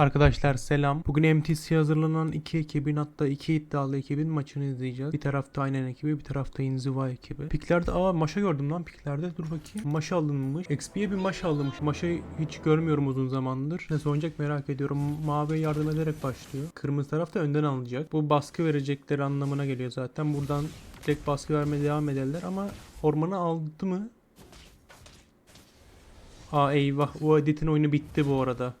Arkadaşlar selam. Bugün MTC hazırlanan iki ekibin hatta iki iddialı ekibin maçını izleyeceğiz. Bir tarafta aynen ekibi bir tarafta inziva ekibi. Piklerde aa maşa gördüm lan piklerde dur bakayım. Maşa alınmış. XP'ye bir maşa alınmış. Maşayı hiç görmüyorum uzun zamandır. Nasıl oynayacak merak ediyorum. Mavi'ye yardım ederek başlıyor. Kırmızı taraf da önden alınacak. Bu baskı verecekleri anlamına geliyor zaten. Buradan direkt baskı vermeye devam ederler ama ormanı aldı mı? Aa eyvah o editin oyunu bitti bu arada.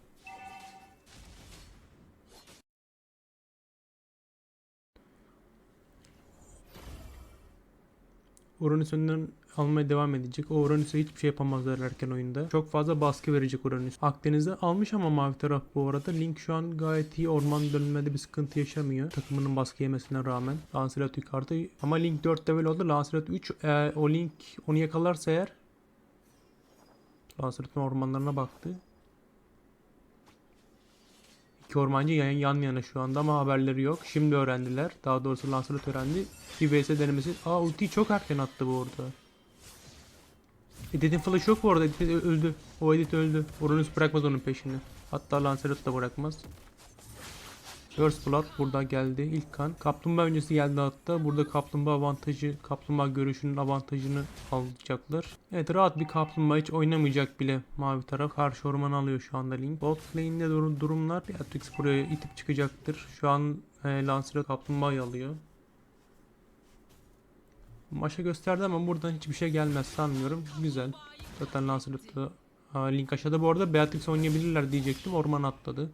Uranüs önden almaya devam edecek. O Uranüs'e hiçbir şey yapamazlar erken oyunda. Çok fazla baskı verecek Uranüs. Akdeniz'de almış ama mavi taraf bu arada. Link şu an gayet iyi. Orman dönmede bir sıkıntı yaşamıyor. Takımının baskı yemesine rağmen. Lancelot yukarıda. Ama Link 4 level oldu. Lancelot 3. Eğer o Link onu yakalarsa eğer Lancelot'un ormanlarına baktı. İki ormancı yan, yan yana şu anda ama haberleri yok. Şimdi öğrendiler. Daha doğrusu Lancelot öğrendi. Vs denemesi. Aa ultiyi çok erken attı bu arada. Edit'in flash yok bu arada. Edit öldü. O Edit öldü. Uranüs bırakmaz onun peşini. Hatta Lancelot da bırakmaz. First Blood burada geldi. İlk kan. Kaplumbağa öncesi geldi hatta. Burada kaplumbağa avantajı, kaplumbağa görüşünün avantajını alacaklar. Evet rahat bir kaplumbağa hiç oynamayacak bile mavi taraf. Karşı orman alıyor şu anda Link. Bot lane'de dur durumlar. Beatrix buraya itip çıkacaktır. Şu an e, Lancelot kaplumbağayı alıyor. Maşa gösterdi ama buradan hiçbir şey gelmez sanmıyorum. Güzel. Zaten Lancelot'ta Aa, Link aşağıda bu arada Beatrix oynayabilirler diyecektim. Orman atladı.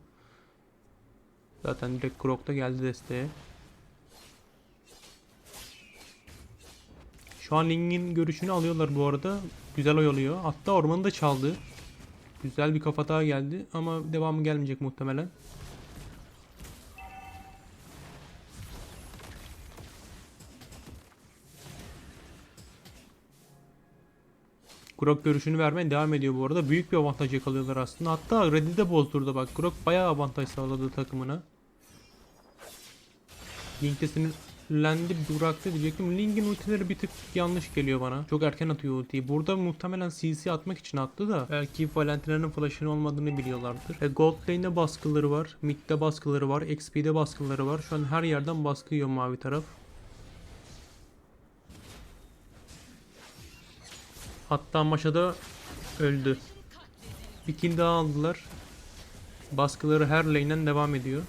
Zaten direkt Krok'ta geldi desteğe. Şu an Link'in görüşünü alıyorlar bu arada. Güzel oyalıyor. Hatta ormanı da çaldı. Güzel bir kafa daha geldi ama devamı gelmeyecek muhtemelen. Grok görüşünü vermeye devam ediyor bu arada. Büyük bir avantaj yakalıyorlar aslında. Hatta Red'i de bozdurdu bak. Grok bayağı avantaj sağladı takımına. Link de sinirlendi bıraktı diyecektim. Link'in ultileri bir tık yanlış geliyor bana. Çok erken atıyor ultiyi. Burada muhtemelen CC atmak için attı da. Belki Valentina'nın flash'ın olmadığını biliyorlardır. E, Gold lane'de baskıları var. Mid'de baskıları var. XP'de baskıları var. Şu an her yerden baskı yiyor mavi taraf. Hatta maşada öldü. Bir kill daha aldılar. Baskıları her lane'den devam ediyor.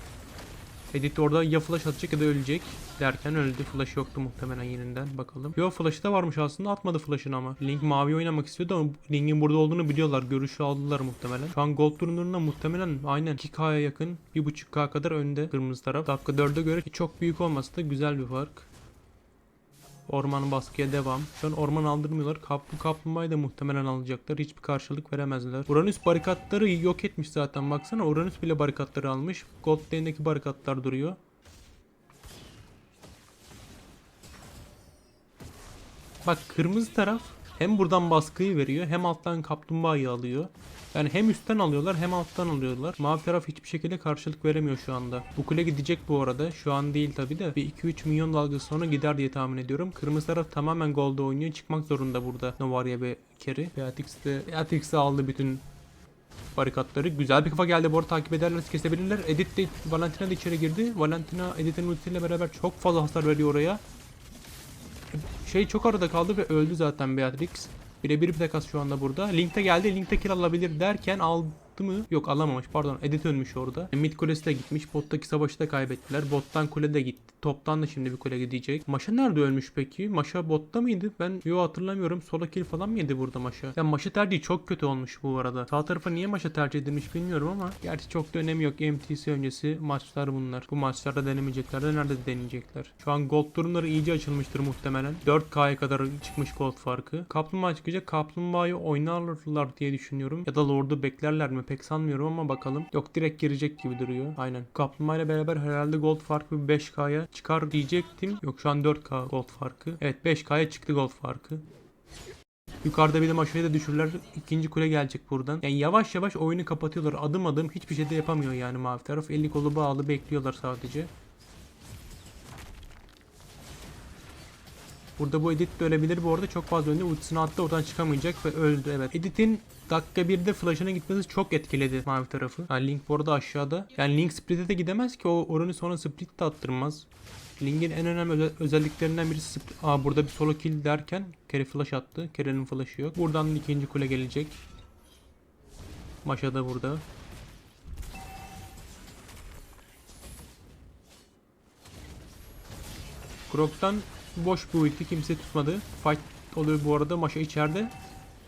Edit orada ya flash atacak ya da ölecek derken öldü. Flash yoktu muhtemelen yeniden bakalım. Yo flash'ı da varmış aslında atmadı flash'ını ama. Link mavi oynamak istiyordu ama Link'in burada olduğunu biliyorlar. Görüşü aldılar muhtemelen. Şu an gold durumlarında muhtemelen aynen 2K'ya yakın 1.5K kadar önde kırmızı taraf. Dakika 4'e göre çok büyük olmasa da güzel bir fark. Orman baskıya devam. Şu an orman aldırmıyorlar. Kaplı kaplumbağayı da muhtemelen alacaklar. Hiçbir karşılık veremezler. Uranüs barikatları yok etmiş zaten. Baksana Uranüs bile barikatları almış. Gold lane'deki barikatlar duruyor. Bak kırmızı taraf hem buradan baskıyı veriyor hem alttan kaplumbağayı alıyor. Yani hem üstten alıyorlar hem alttan alıyorlar. Mavi taraf hiçbir şekilde karşılık veremiyor şu anda. Bu kule gidecek bu arada. Şu an değil tabi de. Bir 2-3 milyon dalgası sonra gider diye tahmin ediyorum. Kırmızı taraf tamamen golda oynuyor. Çıkmak zorunda burada. Novaria ve Kerry. Beatrix de, Beatrix aldı bütün barikatları. Güzel bir kafa geldi bu arada takip ederler kesebilirler. Edit de Valentina da içeri girdi. Valentina Edit'in ultisiyle beraber çok fazla hasar veriyor oraya. Şey çok arada kaldı ve öldü zaten Beatrix. Birebir bir takas şu anda burada. Link'te geldi. Link'te kill alabilir derken aldı mı? Yok alamamış. Pardon. Edit ölmüş orada. Mid kulesi de gitmiş. Bottaki savaşı da kaybettiler. Bottan kule de gitti. Toptan da şimdi bir kule gidecek. Maşa nerede ölmüş peki? Maşa botta mıydı? Ben yo hatırlamıyorum. Solo kill falan mı yedi burada Maşa? Ya Maşa tercihi çok kötü olmuş bu arada. Sağ tarafa niye Maşa tercih edilmiş bilmiyorum ama gerçi çok da önemi yok. MTC öncesi maçlar bunlar. Bu maçlarda denemeyecekler de nerede deneyecekler? Şu an gold durumları iyice açılmıştır muhtemelen. 4K'ya kadar çıkmış gold farkı. Kaplumbağa çıkacak. Kaplumbağayı oynarlar diye düşünüyorum. Ya da Lord'u beklerler mi? Pek sanmıyorum ama bakalım. Yok direkt girecek gibi duruyor. Aynen. Kaplumbağa ile beraber herhalde gold farkı bir 5K'ya çıkar diyecektim. Yok şu an 4K gold farkı. Evet 5K'ya çıktı gold farkı. Yukarıda bir de maşayı da düşürürler. İkinci kule gelecek buradan. Yani yavaş yavaş oyunu kapatıyorlar. Adım adım hiçbir şey de yapamıyor yani mavi taraf. Eli kolu bağlı bekliyorlar sadece. Burada bu Edit de bu arada çok fazla önde ultisini attı oradan çıkamayacak ve öldü evet. Edit'in dakika 1'de flash'ına gitmesi çok etkiledi mavi tarafı. Yani Link bu arada aşağıda. Yani Link split'e de gidemez ki o oranı sonra split de attırmaz. Link'in en önemli öze- özelliklerinden birisi split. Aa burada bir solo kill derken Kere flash attı. Kere'nin flash'ı yok. Buradan ikinci kule gelecek. Maşa da burada. Grok'tan boş bir ulti kimse tutmadı. Fight oluyor bu arada Maşa içeride.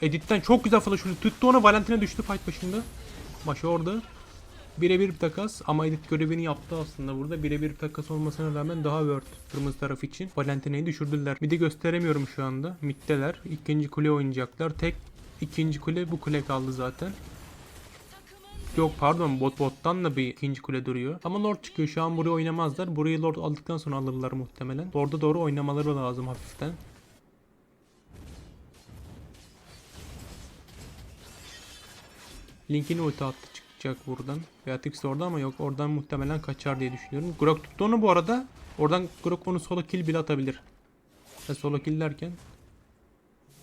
Edit'ten çok güzel flash ulti tuttu onu Valentina düştü fight başında. Maşa orada. Birebir bir takas ama Edit görevini yaptı aslında burada. Birebir bir takas olmasına rağmen daha worth kırmızı taraf için. Valentina'yı düşürdüler. Bir de gösteremiyorum şu anda. Mid'deler. İkinci kule oynayacaklar. Tek ikinci kule bu kule kaldı zaten. Yok pardon bot bottan da bir ikinci kule duruyor. Ama Lord çıkıyor şu an buraya oynamazlar. Burayı Lord aldıktan sonra alırlar muhtemelen. Lord'a doğru oynamaları lazım hafiften. Link'in ulti attı çıkacak buradan. Beatrix orada ama yok oradan muhtemelen kaçar diye düşünüyorum. Grok tuttu onu bu arada. Oradan Grok onu solo kill bile atabilir. Ve solo kill derken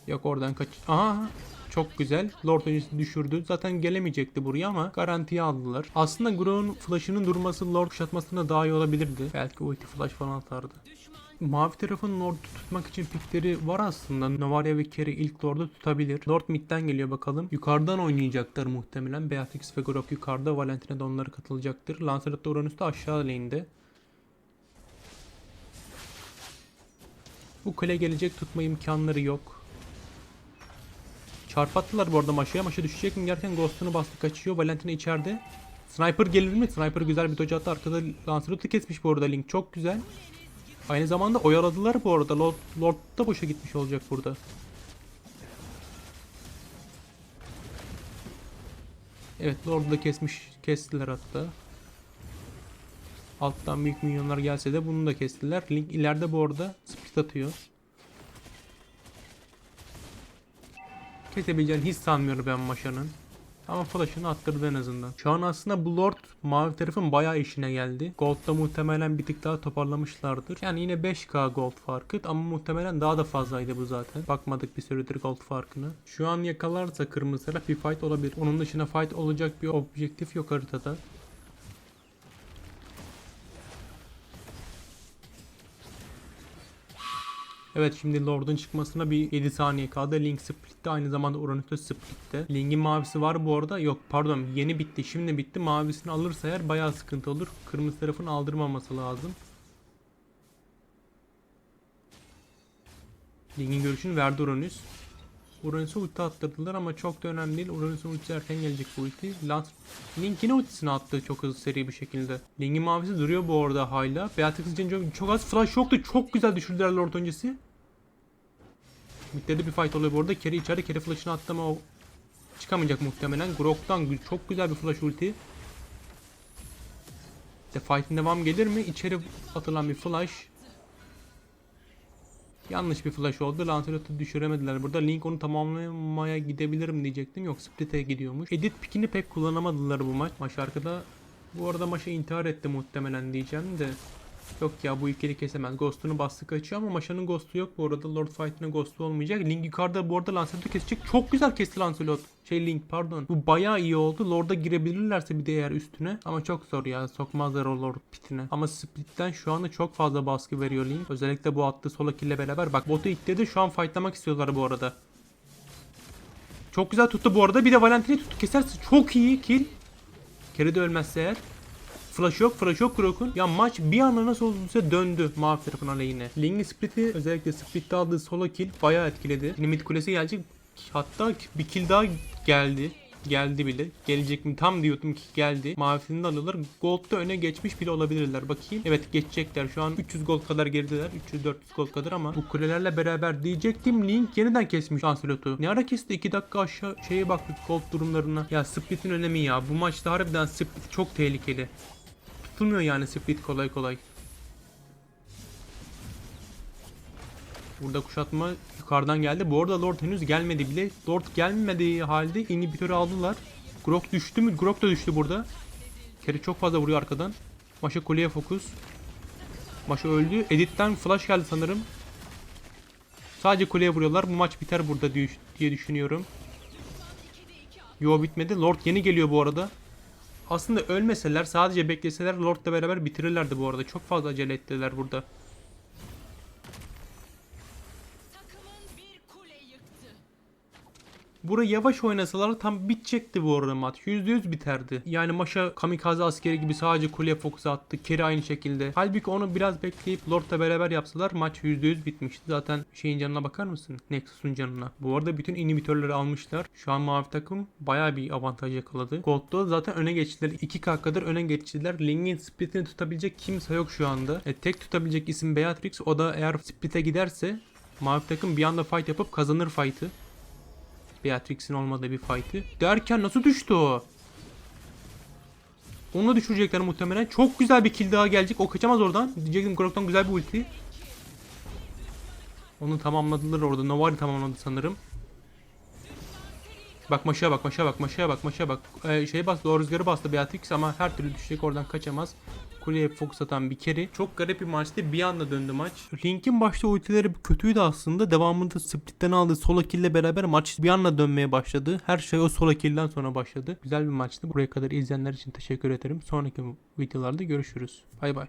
Yok oradan kaç. Aha çok güzel. Lord öncesi düşürdü. Zaten gelemeyecekti buraya ama garantiye aldılar. Aslında Grok'un flash'ının durması Lord kuşatmasına daha iyi olabilirdi. Belki ulti flash falan atardı. Mavi tarafın Lord'u tutmak için pikleri var aslında. Novaria ve Kerry ilk Lord'u tutabilir. Lord midden geliyor bakalım. Yukarıdan oynayacaklar muhtemelen. Beatrix ve Grok yukarıda. Valentina da onlara katılacaktır. Lancelot da Uranüs de aşağı lane'de. Bu kule gelecek tutma imkanları yok. Çarpattılar bu arada Maşa'ya. Maşa düşecek mi derken Ghost'unu bastı kaçıyor. Valentina içeride. Sniper gelir mi? Sniper güzel bir dodge attı. Arkada Lancelot'u kesmiş bu arada Link. Çok güzel. Aynı zamanda oyaladılar bu arada. Lord, Lord da boşa gitmiş olacak burada. Evet Lord'u da kesmiş. Kestiler hatta. Alttan büyük minyonlar gelse de bunu da kestiler. Link ileride bu arada split atıyor. Kesebileceğini hiç sanmıyorum ben Maşa'nın. Ama flash'ını attırdı en azından. Şu an aslında bu Lord mavi tarafın bayağı işine geldi. Gold'da muhtemelen bir tık daha toparlamışlardır. Yani yine 5k gold farkı ama muhtemelen daha da fazlaydı bu zaten. Bakmadık bir süredir gold farkını. Şu an yakalarsa kırmızı taraf bir fight olabilir. Onun dışında fight olacak bir objektif yok haritada. Evet şimdi Lord'un çıkmasına bir 7 saniye kaldı. Link split'te aynı zamanda Uranüs de split'te. Link'in mavisi var bu arada. Yok pardon yeni bitti. Şimdi bitti. Mavisini alırsa eğer bayağı sıkıntı olur. Kırmızı tarafın aldırmaması lazım. Link'in görüşünü verdi Uranüs. Uranüs'e ulti attırdılar ama çok da önemli değil. Uranüs'ün ultisi erken gelecek bu ulti. Lance... Link yine ultisini attı çok hızlı seri bir şekilde. Link'in mavisi duruyor bu arada hala. Beatrix'in çok, çok az flash yoktu. Çok güzel düşürdüler Lord öncesi. Mid'de de bir fight oluyor bu arada. Kerry içeride Kerry flash'ını attı ama o çıkamayacak muhtemelen. Grok'tan çok güzel bir flash ulti. De fight'in devam gelir mi? İçeri atılan bir flash. Yanlış bir flash oldu. Lancelot'u düşüremediler burada. Link onu tamamlamaya gidebilirim diyecektim. Yok split'e gidiyormuş. Edit pickini pek kullanamadılar bu maç. Maç arkada. Bu arada maça intihar etti muhtemelen diyeceğim de. Yok ya bu ikili kesemez. Ghost'unu bastı kaçıyor ama Maşa'nın Ghost'u yok. Bu arada Lord Fight'ına Ghost'u olmayacak. Link yukarıda bu arada Lancelot'u kesecek. Çok güzel kesti Lancelot. Şey Link pardon. Bu bayağı iyi oldu. Lord'a girebilirlerse bir de eğer üstüne. Ama çok zor ya. Sokmazlar o Lord pitine. Ama Split'ten şu anda çok fazla baskı veriyor Link. Özellikle bu attığı solo kill'le beraber. Bak botu itledi. Şu an fightlamak istiyorlar bu arada. Çok güzel tuttu bu arada. Bir de Valentin'i tuttu. Keserse çok iyi kill. Kere de ölmezse eğer. Flash yok, flash yok Krok'un. Ya maç bir anda nasıl olduysa döndü mavi tarafın aleyhine. Ling'in split'i özellikle split'te aldığı solo kill bayağı etkiledi. Yine mid kulesi gelecek. Hatta bir kill daha geldi. Geldi bile. Gelecek mi tam diyordum ki geldi. Mavisini de alıyorlar. Gold'da öne geçmiş bile olabilirler. Bakayım. Evet geçecekler. Şu an 300 gold kadar gerideler. 300-400 gold kadar ama bu kulelerle beraber diyecektim. Link yeniden kesmiş Lancelot'u. Ne ara kesti? 2 dakika aşağı şeye baktık gold durumlarına. Ya split'in önemi ya. Bu maçta harbiden split çok tehlikeli tutulmuyor yani split kolay kolay. Burada kuşatma yukarıdan geldi. Bu arada Lord henüz gelmedi bile. Lord gelmediği halde inhibitörü aldılar. Grok düştü mü? Grok da düştü burada. Keri çok fazla vuruyor arkadan. Maşa kuleye fokus. Maşa öldü. Edit'ten flash geldi sanırım. Sadece kuleye vuruyorlar. Bu maç biter burada diye düşünüyorum. Yo bitmedi. Lord yeni geliyor bu arada. Aslında ölmeseler sadece bekleseler Lord'la beraber bitirirlerdi bu arada. Çok fazla acele ettiler burada. Burayı yavaş oynasalar tam bitecekti bu arada maç. %100 biterdi. Yani Maşa kamikaze askeri gibi sadece kuleye fokus attı. Keri aynı şekilde. Halbuki onu biraz bekleyip Lord'la beraber yapsalar maç %100 bitmişti. Zaten şeyin canına bakar mısın? Nexus'un canına. Bu arada bütün inhibitörleri almışlar. Şu an mavi takım bayağı bir avantaj yakaladı. Gold'da zaten öne geçtiler. 2K kadar öne geçtiler. Ling'in splitini tutabilecek kimse yok şu anda. E, tek tutabilecek isim Beatrix. O da eğer split'e giderse mavi takım bir anda fight yapıp kazanır fight'ı. Beatrix'in olmadığı bir fight'ı. Derken nasıl düştü o? Onu düşürecekler muhtemelen. Çok güzel bir kill daha gelecek. O kaçamaz oradan. Diyecektim Grok'tan güzel bir ulti. Onu tamamladılar orada. Novari tamamladı sanırım. Bak maşaya bak maşaya bak maşaya bak maşaya bak. Ee, şey bastı o rüzgarı bastı Beatrix ama her türlü düşecek oradan kaçamaz. Kuleye fokus atan bir keri. Çok garip bir maçtı. Bir anda döndü maç. Link'in başta ultileri kötüydü aslında. Devamında split'ten aldığı solo kill ile beraber maç bir anda dönmeye başladı. Her şey o solo kill'den sonra başladı. Güzel bir maçtı. Buraya kadar izleyenler için teşekkür ederim. Sonraki videolarda görüşürüz. Bay bay.